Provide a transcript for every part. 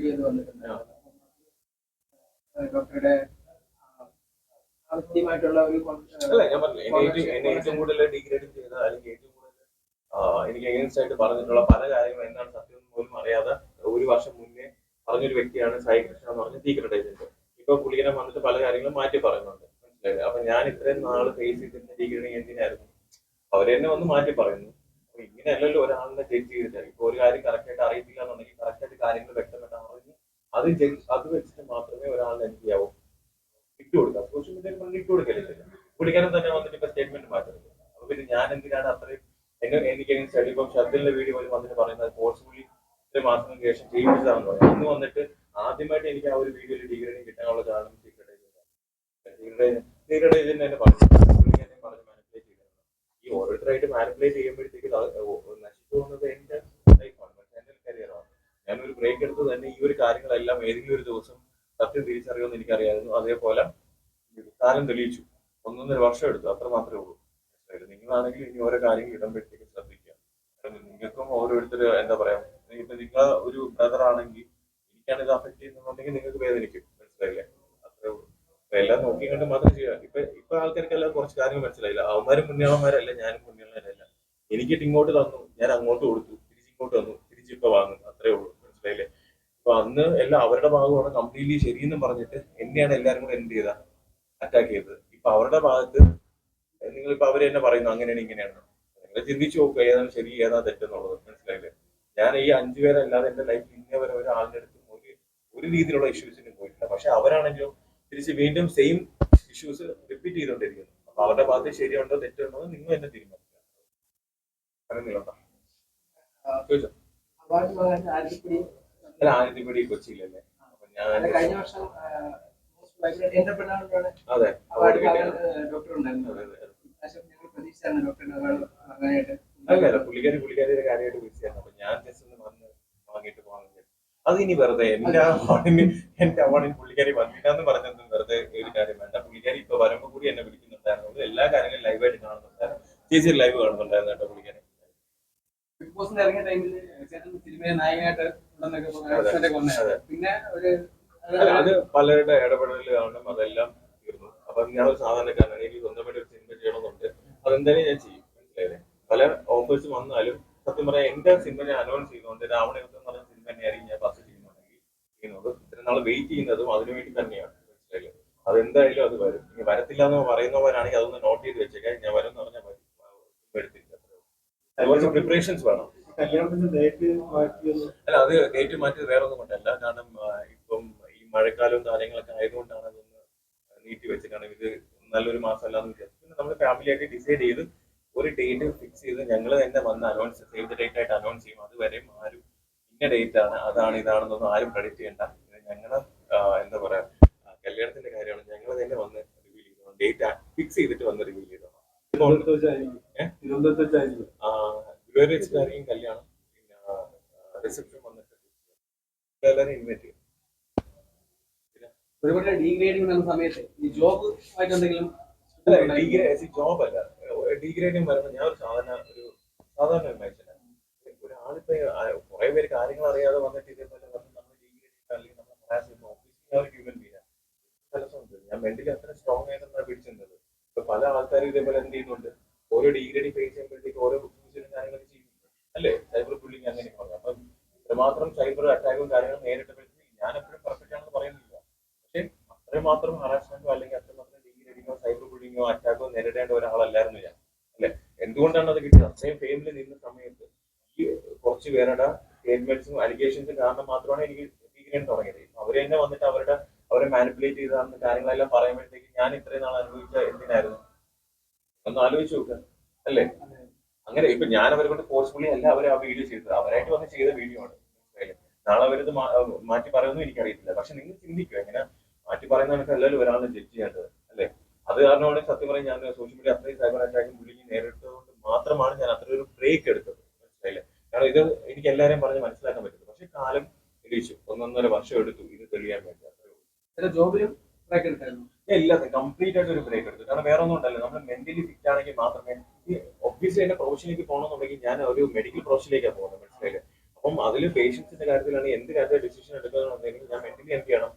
Video വന്നിട്ടുണ്ടായിരുന്നു ഡോക്ടറുടെ കൃത്യമായിട്ടുള്ള ഒരു con- അല്ല ഞാൻ പറഞ്ഞു എന്നെ ഏറ്റവും എന്നെ കൂടുതൽ ഡിഗ്രേഡ് ചെയ്ത അല്ലെങ്കിൽ ഏറ്റവും കൂടുതൽ എനിക്ക് എഗൈൻസ്റ്റ് ആയിട്ട് പറഞ്ഞിട്ടുള്ള പല കാര്യങ്ങളും എന്താണ് സത്യം പോലും അറിയാതെ ഒരു വർഷം മുന്നേ പറഞ്ഞൊരു വ്യക്തിയാണ് സായി കൃഷ്ണ എന്ന് പറഞ്ഞ സീക്രട്ട് ഏജന്റ് ഇപ്പൊ പുള്ളിനെ വന്നിട്ട് പല കാര്യങ്ങളും മാറ്റി പറയുന്നുണ്ട്. മനസ്സിലായില്ലേ? അപ്പൊ ഞാൻ ഇത്രയും നാൾ ഫേസ് ചെയ്തിരുന്ന ഡിഗ്രേഡിങ് എന്തിനായിരുന്നു? അവരെന്നെ ഒന്ന് വന്ന് മാറ്റി പറയുന്നു. അപ്പൊ ഇങ്ങനെയല്ലല്ലോ ഒരാളിനെ ജഡ്ജ് ചെയ്തിട്ട്. ഇപ്പൊ ഒരു കാര്യം കറക്റ്റ് ആയിട്ട് അറിയത്തില്ല എന്നുണ്ടെങ്കിൽ കറക്റ്റ് ആയിട്ട് കാര്യങ്ങൾ അത് വെച്ചിട്ട് മാത്രമേ ഒരാളെ എന്ത് ചെയ്യാവൂ? ഇട്ട് കൊടുക്കാം. സോഷ്യൽ മീഡിയയിൽ നമ്മൾ ഇട്ട് കൊടുക്കലില്ല. പുള്ളിക്കാരൻ തന്നെ വന്നിട്ട് ഇപ്പൊ സ്റ്റേറ്റ്മെന്റ് മാറ്റുന്നത് അപ്പൊ പിന്നെ ഞാൻ എന്തിനാണ് അത്രയും എനിക്ക് സ്റ്റഡി ഇപ്പം ഷർദിലിന്റെ വീഡിയോ പോലും വന്നിട്ട് പറയുന്നത്? ഫോഴ്സ്ഫുള്ളി ഇത്ര മാസങ്ങൾക്ക് ശേഷം ചെയ്യിപ്പിച്ചതാണെന്ന് പറയും. അന്ന് വന്നിട്ട് ആദ്യമായിട്ട് എനിക്ക് ആ ഒരു വീഡിയോയിൽ ഡിഗ്രി കിട്ടാനുള്ള കാരണം സീക്രട്ട് ഏജന്റ് സീക്രട്ട് ഏജന്റ് തന്നെ പറഞ്ഞു പുള്ളിക്കാരനെ പറഞ്ഞ് മാനിപ്പുലേറ്റ് ചെയ്തതാണ് ഈ ഓരോരുത്തരായിട്ട് മാനിപ്പുലേറ്റ് ചെയ്യുമ്പോഴത്തേക്ക് നശിച്ചു പോകുന്നത് എന്റെ ഞാനൊരു ബ്രേക്ക് എടുത്ത് തന്നെ ഈ ഒരു കാര്യങ്ങളെല്ലാം ഏതെങ്കിലും ഒരു ദിവസം സത്യം തിരിച്ചറിയുമെന്ന് എനിക്കറിയായിരുന്നു. അതേപോലെ കാലം തെളിയിച്ചു. ഒന്നൊന്നര വർഷം എടുത്തു. അത്ര മാത്രമേ ഉള്ളൂ? നിങ്ങളാണെങ്കിൽ ഇനി ഓരോ കാര്യങ്ങൾ ഇടുമ്പോഴത്തേക്ക് ശ്രദ്ധിക്കുക. നിങ്ങൾക്കും ഓരോരുത്തർ എന്താ പറയാ ഇപ്പൊ നിങ്ങൾ ഒരു ബ്രദർ ആണെങ്കിൽ എനിക്കാണ് ഇത് അഫക്ട് ചെയ്യുന്നുണ്ടെങ്കിൽ നിങ്ങൾക്ക് വേദനിക്കും. മനസ്സിലായില്ലേ? അത്രേ ഉള്ളൂ. എല്ലാം നോക്കി കണ്ട് മാത്രം ചെയ്യുക. ഇപ്പൊ ഇപ്പൊ ആൾക്കാർക്കെല്ലാം കുറച്ച് കാര്യങ്ങൾ മനസ്സിലായില്ല. അവന്മാരും പുണ്യാളന്മാരല്ല ഞാനും പുണ്യാളന്മാരല്ല എനിക്കിട്ട് ഇങ്ങോട്ട് തന്നു ഞാൻ അങ്ങോട്ട് കൊടുത്തു. തിരിച്ചിങ്ങോട്ട് തന്നു. തിരിച്ചിപ്പോ വാങ്ങും. അത്രേ ഉള്ളൂ. മനസ്സിലായില്ലേ? അപ്പൊ അന്ന് എല്ലാം അവരുടെ ഭാഗമാണ് കംപ്ലീറ്റ്ലി ശരിയെന്ന് പറഞ്ഞിട്ട് എന്നെയാണ് എല്ലാവരും കൂടെ എന്ത് ചെയ്ത അറ്റാക്ക് ചെയ്തത്. ഇപ്പൊ അവരുടെ ഭാഗത്ത് നിങ്ങൾ നിങ്ങളിപ്പോ അവർ തന്നെ പറയുന്നു അങ്ങനെയാണ് ഇങ്ങനെയാണ്. നിങ്ങൾ ചിന്തിച്ചു നോക്കുക ഏതാണ് ശരി ഏതാണ് തെറ്റെന്നുള്ളത് മനസ്സിലായില്ലേ? ഞാൻ ഈ അഞ്ചു പേരല്ലാതെ എന്റെ ലൈഫിൽ ഇന്നേ വരെ ഒരാളുടെ അടുത്തും ഒരു ഒരു രീതിയിലുള്ള ഇഷ്യൂസിനും പോയിട്ടില്ല. പക്ഷെ അവരാണെങ്കിലും തിരിച്ച് വീണ്ടും സെയിം ഇഷ്യൂസ് റിപ്പീറ്റ് ചെയ്തുകൊണ്ടിരിക്കുന്നു. അപ്പൊ അവരുടെ ഭാഗത്ത് ശരിയുണ്ടോ തെറ്റുണ്ടോ നിങ്ങൾ തന്നെ തീരുമാനിക്കുക. അങ്ങനെ നിങ്ങളുണ്ടോ ചോദിച്ചോ? അവാർഡ് കൊച്ചിയിലല്ലേ? അപ്പൊ ഞാൻ കഴിഞ്ഞ വർഷം അതെ അവാർഡ് ഡോക്ടർ ഉണ്ടായിരുന്നത് അതെ, അതെ. ഇപ്രാവശ്യം ഞങ്ങൾ പ്രതീക്ഷിച്ചാണ് ഡോക്ടറിന് അവാർഡ് വാങ്ങാനായിട്ട് അല്ല അല്ല പുള്ളിക്കാരി പുള്ളിക്കാരിയുടെ കാര്യമായിട്ട് വിളിച്ചായിരുന്നു. അപ്പൊ ഞാൻ ജസ്റ്റ് ഒന്ന് വന്ന് വാങ്ങിയിട്ട് പോകാൻ അത് ഇനി വെറുതെ എന്റെ അവാർഡിന് എന്റെ അവാർഡിന് പുള്ളിക്കാരി വന്നില്ലാന്ന് പറഞ്ഞൊന്നും വെറുതെ ഒരു കാര്യം വേണ്ട. പുള്ളിക്കാരി ഇപ്പൊ വരുമ്പോ കൂടി എന്നെ വിളിക്കുന്നുണ്ടായിരുന്നു. എല്ലാ കാര്യങ്ങളും ലൈവായിട്ട് കാണുന്നുണ്ടായിരുന്നു. ചേച്ചി ലൈവ് കാണുന്നുണ്ടായിരുന്നു കേട്ടോ പുള്ളിക്കാരി. ബിഗ് ബോസിന്റെ ഇറങ്ങിയ ടൈമിൽ ചേട്ടൻ സിനിമയെ നായകനായിട്ട് ഉണ്ടെന്നൊക്കെ പറഞ്ഞ് വന്നതാ. പിന്നെ ഒരു അത് പലരുടെ ഇടപെടൽ കാരണം അതെല്ലാം തീർന്നു. അപ്പൊ ഞാൻ ഒരു സാധാരണക്കാരനാണ്. എനിക്ക് സ്വന്തമായിട്ട് ഒരു സിനിമ ചെയ്യണമെന്നുണ്ട്. അതെന്തായാലും ഞാൻ ചെയ്യും. മനസ്സിലായില്ലേ? പല ഓഫേഴ്സ് വന്നാലും സത്യം പറയാം എന്റെ സിനിമ ഞാൻ അനൗൺസ് ചെയ്യുന്നുണ്ട് രാവണയുദ്ധം എന്ന് പറഞ്ഞ സിനിമ തന്നെയായിരിക്കും ഞാൻ ഫസ്റ്റ് ചെയ്യുന്നുണ്ടെങ്കിൽ ചെയ്യുന്നത്. ഇത്ര നാൾ വെയിറ്റ് ചെയ്യുന്നതും അതിനുവേണ്ടി തന്നെയാണ്. മനസ്സിലായില്ലേ? അതെന്തായാലും അത് വരും. ഇനി വരത്തില്ല എന്ന് പറയുന്നവരാണെങ്കിൽ അതൊന്ന് നോട്ട് ചെയ്ത് വെച്ചേക്കാൻ ഞാൻ വരും എന്ന് പറഞ്ഞാൽ വരും എടുത്തില്ല കുറച്ച് പ്രിപ്പറേഷൻസ് വേണം. കല്യാണത്തിന്റെ ഡേറ്റ് മാറ്റിയത് അല്ല അത് ഡേറ്റ് മാറ്റി വേറെ ഒന്നും കൊണ്ടല്ല. കാരണം ആ, ഇപ്പം ഈ മഴക്കാലവും കാര്യങ്ങളൊക്കെ ആയതുകൊണ്ടാണ് അതൊന്ന് നീട്ടി വെച്ചത് കാരണം ഇത് നല്ലൊരു മാസം അല്ലാന്ന് വിചാരിച്ചു. പിന്നെ നമ്മൾ ഫാമിലി ആയിട്ട് ഡിസൈഡ് ചെയ്ത് ഒരു ഡേറ്റ് ഫിക്സ് ചെയ്ത് ഞങ്ങൾ തന്നെ വന്ന് അനൗൺസ് സേവ് ദ ഡേറ്റ് ആയിട്ട് അനൗൺസ് ചെയ്യും. അതുവരെയും ആരും ഇന്ന ഡേറ്റ് ആണ് അതാണ് ഇതാണെന്നൊന്നും ആരും പ്രഡിക്റ്റ് ചെയ്യണ്ട. ഞങ്ങളെ എന്താ പറയാ കല്യാണത്തിന്റെ കാര്യമാണ്. ഞങ്ങൾ തന്നെ വന്ന് റിവീൽ ചെയ്തോ ഡേറ്റ് ഫിക്സ് ചെയ്തിട്ട് വന്ന് റിവീൽ ചെയ്തോ തിരുവനന്തപുരത്ത് വെച്ചായിരിക്കും. വെച്ചിട്ടായിരിക്കും കല്യാണം പിന്നെ റിസപ്ഷൻ വന്നിട്ട് എല്ലാവരും ഇൻവൈറ്റ് ചെയ്യും. ഒരുപാട് ഡീഗ്രേഡിംഗ് സമയത്ത് ഈ ജോബ് ആയിട്ട് എന്തെങ്കിലും ജോബ് അല്ല. വരുമ്പോൾ ഞാൻ ഒരു സാധാരണ ഒരു സാധാരണ ഒരു മനുഷ്യനാണ് ഒരാളിപ്പോ കുറെ പേര് കാര്യങ്ങൾ അറിയാതെ വന്നിട്ട് ഇതേപോലെ നമ്മൾ ഡിഗ്രേഡ് അല്ലെങ്കിൽ നമ്മൾ ഓഫീസിൽ ഞാൻ ഒരു ഹ്യൂമൻ ഞാൻ മെന്റലി അത്ര സ്ട്രോങ് ആയിട്ടാണ് പിടിച്ചിരുന്നത്. ഇപ്പൊ പല ആൾക്കാരും ഇതേപോലെ എന്ത് ചെയ്യുന്നുണ്ട്? ഓരോ ഡിഗ്രേഡിങ് ഫേസ് ചെയ്യുമ്പോഴത്തേക്ക് ഓരോ ബുദ്ധിമുട്ടും കാര്യങ്ങളൊക്കെ ചെയ്യും അല്ലേ സൈബർ ബുള്ളിങ് അങ്ങനെ പറഞ്ഞു അപ്പം ഇത്രമാത്രം സൈബർ അറ്റാക്കും കാര്യങ്ങളും നേരിട്ടപ്പോഴത്തേക്ക് ഞാൻ എപ്പോഴും പെർഫെക്റ്റ് ആണെന്ന് പറയുന്നില്ല. പക്ഷെ അത്രമാത്രം ഹറാസ്മെന്റോ അല്ലെങ്കിൽ അത്രമാത്രം ഡിഗ്രേഡിങ്ങോ സൈബർ ബുള്ളിങ്ങോ അറ്റാക്കോ നേരിടേണ്ട ഒരാളല്ലായിരുന്നു ഞാൻ. അല്ലെ? എന്തുകൊണ്ടാണ് അത് കിട്ടിയത്? അത്രയും ഫെയിമിൽ നിന്ന സമയത്ത് ഈ കുറച്ച് പേരുടെ സ്റ്റേറ്റ്മെന്റ്സും അലിഗേഷൻസും കാരണം മാത്രമാണ് എനിക്ക് ഡിഗ്രേഡ് തുടങ്ങിയത്. അവർ തന്നെ വന്നിട്ട് അവരുടെ അവരെ മാനിപ്പുലേറ്റ് ചെയ്ത കാര്യങ്ങളെല്ലാം പറയുമ്പോഴത്തേക്ക് ഞാൻ ഇത്രയും നാൾ അനുഭവിച്ച എന്തിനായിരുന്നു? ഒന്ന് ആലോചിച്ച് നോക്കുക അല്ലേ? അങ്ങനെ ഇപ്പൊ ഞാൻ അവരെ കൊണ്ട് ഫോഴ്സ്ഫുള്ളി അല്ല അവരെ ആ വീഡിയോ ചെയ്തത്. അവരായിട്ട് വന്ന് ചെയ്ത വീഡിയോ ആണ്? നാളെ അവരിത് മാറ്റി പറയുമെന്നും എനിക്കറിയത്തില്ല. പക്ഷെ നിങ്ങൾ ചിന്തിക്കുക എങ്ങനെ മാറ്റി പറയുന്ന അല്ലല്ലോ ഒരാളെ ജഡ്ജ് ചെയ്യേണ്ടത് അല്ലേ? അത് കാരണമാണ് സത്യം പറഞ്ഞാൽ ഞാൻ സോഷ്യൽ മീഡിയ അത്രയും സൈബർ അറ്റാക്കും ബുള്ളിങ് നേരിട്ടതുകൊണ്ട് മാത്രമാണ് ഞാൻ അത്ര ഒരു ബ്രേക്ക് എടുത്തത്. മനസ്സിലായില്ലേ? കാരണം ഇത് എനിക്ക് എല്ലാവരെയും പറഞ്ഞ് മനസ്സിലാക്കാൻ പറ്റുന്നു. പക്ഷെ കാലം ഇടിച്ചു ഒന്നൊന്നര വർഷം എടുത്തു ഇത് തെളിയാൻ വേണ്ടി. അത്രേ. ജോബിലും ബ്രേക്ക് എടുത്തായിരുന്നു? എല്ലാത്തിനും കംപ്ലീറ്റ് ആയിട്ട് ഒരു ബ്രേക്ക് എടുത്തു. കാരണം വേറെ ഒന്നും ഉണ്ടല്ലോ. നമ്മൾ മെന്റലി ഫിറ്റ് ആണെങ്കിൽ മാത്രമേ ഈ ഒബ്വിയസ്ലി എന്റെ പ്രൊഫഷനിലേക്ക് പോകണമെന്നുണ്ടെങ്കിൽ ഞാൻ ഒരു മെഡിക്കൽ പ്രൊഫഷനിലേക്കാണ് പോകുന്നത്. മനസ്സിലായില്ലേ? അപ്പം അതിൽ പേഷ്യൻസിന്റെ കാര്യത്തിലാണ് എന്ത് കാര്യത്തിൽ ഡിസിഷൻ എടുക്കുകയാണെന്നുണ്ടെങ്കിൽ ഞാൻ മെന്റലി എന്ത് ചെയ്യണം?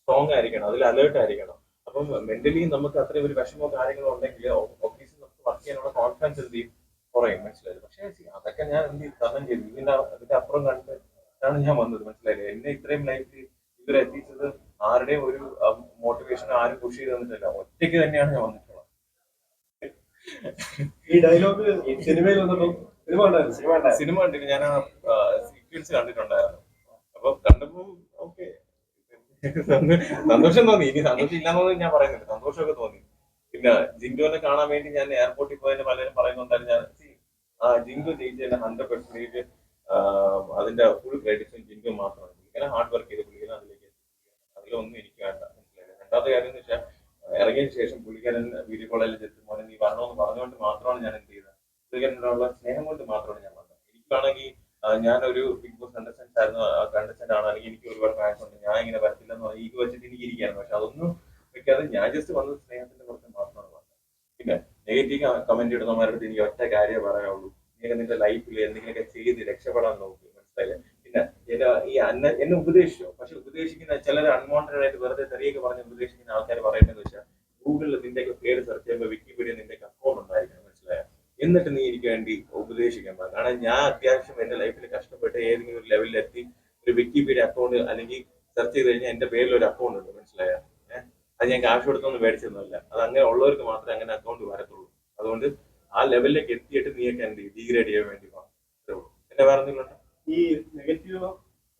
സ്ട്രോങ് ആയിരിക്കണം. അതിൽ അലേർട്ട് ആയിരിക്കണം. അപ്പം മെന്റലി നമുക്ക് അത്രയും ഒരു വിഷമോ കാര്യങ്ങളോ ഉണ്ടെങ്കിൽ ഓഫീസിൽ നമുക്ക് വർക്ക് ചെയ്യാനുള്ള കോൺഫിഡൻസ് എന്ത് ചെയ്യും? കുറയും. മനസ്സിലായത് പക്ഷേ അതൊക്കെ ഞാൻ എന്ത് തരണം ചെയ്തു. ഇതിന്റെ അതിന്റെ അപ്പുറം കണ്ടിട്ടാണ് ഞാൻ വന്നത്. മനസ്സിലായില്ലേ? എന്നെ ഇത്രയും ലൈഫിൽ ഇവരെ എത്തിച്ചത് ആരുടെയും ഒരു മോട്ടിവേഷൻ ആരും പുഷ് ചെയ്ത് തന്നിട്ടില്ല. ഒറ്റയ്ക്ക് തന്നെയാണ് ഞാൻ വന്നിട്ടുള്ളത്. ഈ ഡയലോഗ് സിനിമയിൽ വന്നപ്പോ സിനിമ കണ്ടിട്ട് ഞാൻ സീക്വൻസ് കണ്ടിട്ടുണ്ടായിരുന്നു. അപ്പൊ കണ്ടപ്പോ ഓക്കെ സന്തോഷം തോന്നി. ഇനി സന്തോഷം ഇല്ലാന്നൊന്നും ഞാൻ പറയുന്നില്ല. സന്തോഷമൊക്കെ തോന്നി. പിന്നെ ജിൻഡോനെ കാണാൻ വേണ്ടി ഞാൻ എയർപോർട്ടിൽ പോയതിന് പലരും പറയുന്നുണ്ടായിരുന്നു. ഞാൻ ആ ജിങ്കു ജയിച്ചതിന്റെ ഹൺഡ്രഡ് പെർസെന്റേജ് അതിന്റെ ഫുൾ ക്രെഡിറ്റ്സും ജിൻഡോ മാത്രമാണ് ഇങ്ങനെ ഹാർഡ് വർക്ക് ചെയ്ത് പുള്ളിക്കാരൻ അതിലേക്ക് എത്തി. അതിലൊന്നും എനിക്ക് വേണ്ട മനസ്സിലായില്ലേ രണ്ടാമത്തെ കാര്യം എന്ന് വെച്ചാൽ ഇറങ്ങിയതിന് ശേഷം പുള്ളിക്കാരൻ വീഡിയോ കോളിൽ ചെത്തി മോനെ നീ വരണമെന്ന് പറഞ്ഞുകൊണ്ട് മാത്രമാണ് ഞാൻ എന്ത് ചെയ്തത് പുള്ളിക്കാരനോടുള്ള സ്നേഹം കൊണ്ട് മാത്രമാണ് ഞാൻ വന്നത് എനിക്കാണെങ്കിൽ ഞാനൊരു ബിഗ് ബോസ് കണ്ടസ്റ്റൻസ് ആയിരുന്നു കണ്ടസ്റ്റന്റ് ആണ് അല്ലെങ്കിൽ എനിക്ക് ഒരുപാട് ഫാൻസ് ഉണ്ട് ഞാൻ ഇങ്ങനെ വരത്തില്ലെന്ന് പറഞ്ഞ് ഈഗോ വെച്ചിട്ട് എനിക്ക് ഇരിക്കുകയാണ് പക്ഷെ അതൊന്നും വെക്കാതെ ഞാൻ ജസ്റ്റ് വന്നത് സ്നേഹത്തിന്റെ പുറത്ത് മാത്രമാണ് പറഞ്ഞത് പിന്നെ നെഗറ്റീവ് കമന്റ് ഇടുന്നവരോട് എനിക്ക് ഒറ്റ കാര്യമേ പറയാനുള്ളൂ. നിങ്ങൾക്ക് നിന്റെ ലൈഫിൽ എന്തെങ്കിലുമൊക്കെ ചെയ്ത് രക്ഷപ്പെടാൻ നോക്കി. മനസ്സിലായില്ലേ? പിന്നെ എന്റെ ഈ അന്ന എന്നെ ഉപദേശിച്ചോ? പക്ഷെ ഉപദേശിക്കുന്ന ചിലർ അൺവാണ്ടഡ് ആയിട്ട് വെറുതെ തെറിയൊക്കെ പറഞ്ഞ് ഉപദേശിക്കുന്ന ആൾക്കാർ പറയുന്നത് വെച്ചാൽ ഗൂഗിളിൽ നിന്റെയൊക്കെ പേര് സെർച്ച് ചെയ്യുമ്പോൾ വിക്കിപീഡിയ നിന്റെ എന്നിട്ട് നീ എനിക്ക് വേണ്ടി ഉപദേശിക്കാൻ പാടില്ല കാരണം ഞാൻ അത്യാവശ്യം എന്റെ ലൈഫിൽ കഷ്ടപ്പെട്ട് ഏതെങ്കിലും ഒരു ലെവലിൽ എത്തി ഒരു വിക്കിപീഡിയ അക്കൗണ്ട് അല്ലെങ്കിൽ സെർച്ച് ചെയ്ത് കഴിഞ്ഞാൽ എന്റെ പേരിൽ ഒരു അക്കൗണ്ട് ഉണ്ട്. മനസ്സിലായോ? അത് ഞാൻ ക്യാഷ് കൊടുത്തൊന്നും മേടിച്ചതൊന്നുമല്ല. അത് അങ്ങനെ ഉള്ളവർക്ക് മാത്രമേ അങ്ങനെ അക്കൗണ്ട് വരത്തുള്ളൂ. അതുകൊണ്ട് ആ ലെവലിലേക്ക് എത്തിയിട്ട് നീയൊക്കെ എന്ത് ഡീഗ്രേഡ് ചെയ്യാൻ വേണ്ടി എന്റെ വേറെ എന്തെങ്കിലും ഉണ്ടോ? ഈ നെഗറ്റീവ്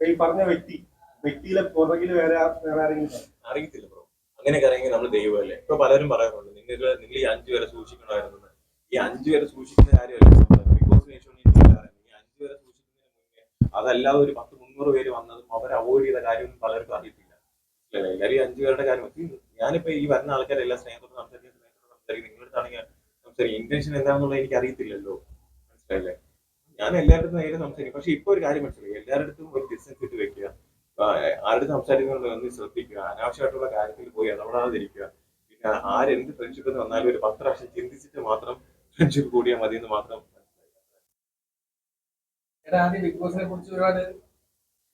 ഈ പറഞ്ഞ വ്യക്തി വ്യക്തിയിലെ പുറകിൽ വേറെ വേറെ ആരെങ്കിലും? അറിയത്തില്ല ബ്രോ അങ്ങനെയൊക്കെ അറിയെങ്കിൽ നമ്മൾ ദൈവമല്ലേ? ഇപ്പൊ പലരും പറയാറുണ്ട് നിങ്ങൾ നിങ്ങൾ ഈ അഞ്ചു പേരെ സൂക്ഷിക്കണമായിരുന്നു. എന്ന്. ഈ അഞ്ചു പേരെ സൂക്ഷിക്കുന്ന കാര്യമല്ല അഞ്ചു പേരെ സൂക്ഷിക്കുന്നതിന് മുന്നേ അതല്ലാതെ ഒരു പത്ത് മുന്നൂറ് പേര് വന്നതും അവർ അവോയ്ഡ് ചെയ്ത കാര്യമൊന്നും പലർക്കും അറിയത്തില്ല? എല്ലാവരും അഞ്ചു പേരുടെ കാര്യം ഞാനിപ്പോ ഈ വരുന്ന ആൾക്കാരെല്ലാം സ്നേഹത്തോട് സംസാരിക്കുന്ന സ്നേഹത്തോട് സംസാരിക്കും നിങ്ങളുടെ അടുത്താണെങ്കിൽ സംസാരിക്കും ഇന്റൻഷൻ എന്താണെന്നുള്ളത് എനിക്ക് അറിയത്തില്ലല്ലോ. മനസ്സിലായില്ലേ? ഞാൻ എല്ലാവരുടെ നേരെ സംസാരിക്കും. പക്ഷെ ഇപ്പൊ ഒരു കാര്യം മനസ്സിലായി. എല്ലാവരുടെ അടുത്തും ഒരു ഡിസ്റ്റൻസ് ഇട്ട് വെക്കുക. ആരുടെ സംസാരിക്കുന്നത് ഒന്ന് ശ്രദ്ധിക്കുക. അനാവശ്യമായിട്ടുള്ള കാര്യത്തിൽ പോയി ഇടപെടാതിരിക്കുക. പിന്നെ ആരെന്ത് ഫ്രണ്ട്ഷിപ്പ് എന്ന് വന്നാലും ഒരു പത്ത് പ്രാവശ്യം ചിന്തിച്ചിട്ട് മാത്രം ഫ്രണ്ട്ഷിപ്പ് കൂടിയാൽ മതി എന്ന് മാത്രം ബിഗ് ബോസിനെ കുറിച്ച് ഒരുപാട്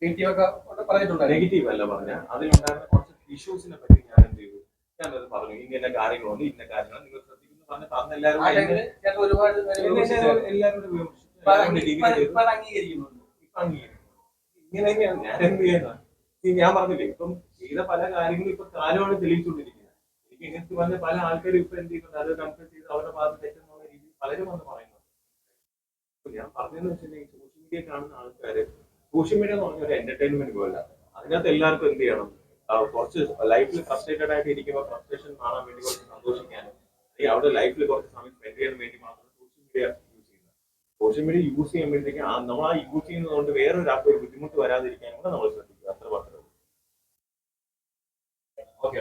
നെഗറ്റീവ് ഒക്കെ പറഞ്ഞിട്ടുണ്ട്. നെഗറ്റീവ് അല്ല പറഞ്ഞ. അതിലുണ്ടായിരുന്ന കുറച്ച് ഇഷ്യൂസിനെ പറ്റി ഞാൻ എന്ത് ചെയ്തു? അത് പറഞ്ഞു. ഇങ്ങനെ കാര്യങ്ങളുണ്ട് ഇന്ന കാര്യങ്ങൾ നിങ്ങൾ ശ്രദ്ധിക്കുന്നു പറഞ്ഞ അന്ന് എല്ലാവരും. എല്ലാവരും. ഇങ്ങനെ തന്നെയാണ്. ഞാൻ എന്ത് ഞാൻ പറഞ്ഞില്ലേ ഇപ്പം ചെയ്ത പല കാര്യങ്ങളും ഇപ്പൊ കാലമാണ് തെളിയിച്ചുകൊണ്ടിരിക്കുന്നത്. എനിക്ക് ഇങ്ങനത്തെ പറഞ്ഞ പല ആൾക്കാരും ഇപ്പൊ എന്ത് ചെയ്യുന്നുണ്ട്? അത് നമുക്ക് ചെയ്ത് അവരുടെ ഭാഗത്ത് രീതിയിൽ പലരും വന്ന് പറയുന്നു ഞാൻ പറഞ്ഞതെന്ന് വെച്ചിട്ടുണ്ടെങ്കിൽ സോഷ്യൽ മീഡിയ കാണുന്ന ആൾക്കാര് സോഷ്യൽ മീഡിയ എന്ന് പറഞ്ഞ ഒരു എന്റർടൈൻമെന്റ് പോലെ അതിനകത്ത് എല്ലാവർക്കും എന്ത് ചെയ്യണം? കുറച്ച് ലൈഫിൽ ഫ്രസ്ട്രേറ്റഡ് ആയിട്ട് ഇരിക്കുമ്പോൾ ഫ്രസ്ട്രേഷൻ കാണാൻ വേണ്ടി കുറച്ച് സന്തോഷിക്കാനും ഈ അവിടെ ലൈഫിൽ കുറച്ച് സമയം സ്പെൻഡ് ചെയ്യാൻ വേണ്ടി മാത്രം സോഷ്യൽ മീഡിയ യൂസ് ചെയ്യുന്നത്. സോഷ്യൽ മീഡിയ യൂസ് ചെയ്യുമ്പോഴത്തേക്ക് നമ്മൾ ആ യൂസ് ചെയ്യുന്നതുകൊണ്ട് വേറൊരാൾക്ക് ഒരു ബുദ്ധിമുട്ട് വരാതിരിക്കാനും കൂടെ നമ്മൾ ശ്രദ്ധിക്കുക. അത്ര മാത്രമേ ഓക്കെ